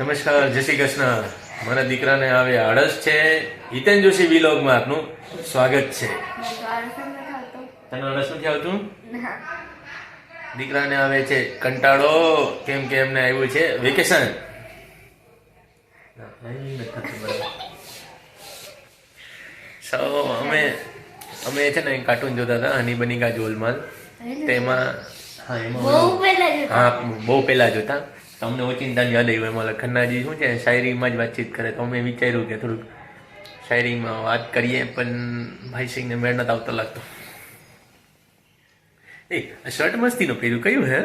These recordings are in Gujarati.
નમસ્કાર જય શ્રી કૃષ્ણ. મારા દીકરાને આવે આળસ છે. હિતેન જોશી વિલોગમાં આપનું સ્વાગત છે. તને આળસ નથી આવતું? દીકરાને આવે છે કંટાળો. કેમ કે એમને આવ્યું છે વેકેશન સો અમે અમે છે ને કાર્ટૂન જોતા હતા હની બની કા જોલમાલ. તેમાં હા એમાં બહુ પહેલા જોતા. અમને ઓચિંતા યાદ આવ્યું એમાં લખન્નાજી શું છે, શાયરીમાં જ વાતચીત કરે તો અમે વિચાર્યું કે થોડુંક શાયરીમાં વાત કરીએ, પણ ભાઈ સિંહને મેળ નથી આવતો લાગતો. એ શર્ટ મસ્તીનું પહેર્યું, કયું હે?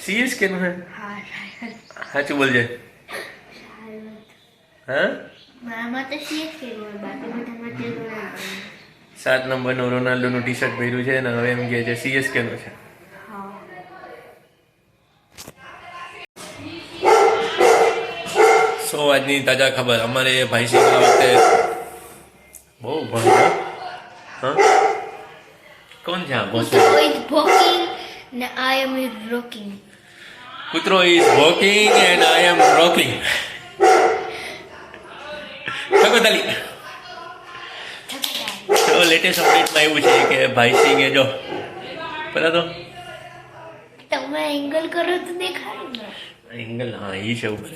સીએસકે નું હે? સાચું બોલજે. નું નું. સાત નંબરનું રોનાલ્ડોનું ટી શર્ટ પહેર્યું છે અને હવે એમ કે છે સીએસકે નું છે. સો આજની તાજા ખબર. અમારે ભાઈ સિંહ વખતે બહુ ભણ્યા. હા? કોણ છે આ બોસ કૂતરો is walking and I am rocking ઠકો તાલી તો લેટેસ્ટ અપડેટમાં એવું છે કે ભાઈ સિંહે જો પેલા તો? તમે એંગલ કરો તો દેખાય ને. એંગલ હા એ છે ઉપર.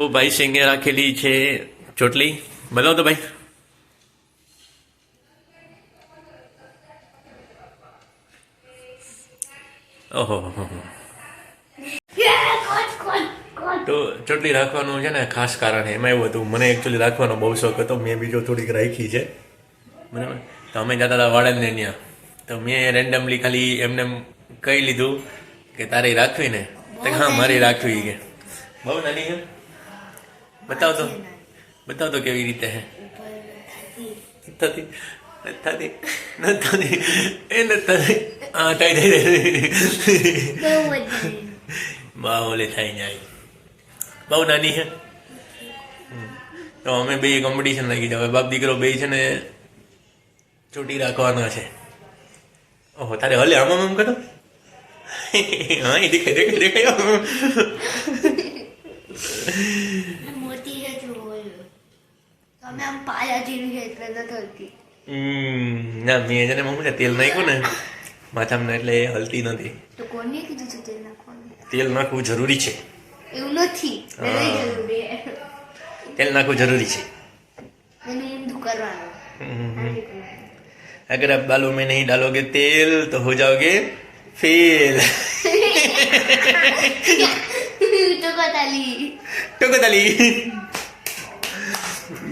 ભાઈ સિંગે રાખેલી છે, ચોટલી? બતાવો તો ભાઈ? તો ચોટલી રાખવાનું છે ને ખાસ કારણ, એમાં એવું હતું. મને એકચ્યુઅલી રાખવાનો બહુ શોખ હતો. મેં બીજો થોડીક રાખી છે. બરાબર? તો અમે જતા હતા વાળંદને ત્યાં. તો મેં રેન્ડમલી ખાલી એમને એમ કહી લીધું કે તારે રાખવી ને? હા, મારી રાખવી કે બહુ નાની છે. બતાવ તો. બતાવ તો કેવી રીતે હે. થતી નથી નથી એ નથી હા થઈ થઈ બહુ મજા આવી. બહુ ઓલી થઈ જાય બહુ નાની છે તો અમે બે કોમ્પિટિશન લાગી જાવ બાપ દીકરો બે છે ને ચોટી રાખવાના છે. ઓહો તારે હલે આમ આમ કરો? હા એ દેખાય દેખાય દેખાય. તમે આમ પાયા જેવી છે એટલે ન થતી હમ, ના મેં છે ને શું છે તેલ નાખ્યું ને માથામાં એટલે એ હલતી નથી તો કોને કીધું છે તેલ નાખવાનું તેલ નાખવું જરૂરી છે એવું નથી નહીં જરૂરી તેલ નાખવું જરૂરી છે એનું ઊંધું કરવાનું हम्म, अगर आप बालों में नहीं डालोगे तेल तो हो जाओगे फेल તો કતાલી टोको ताली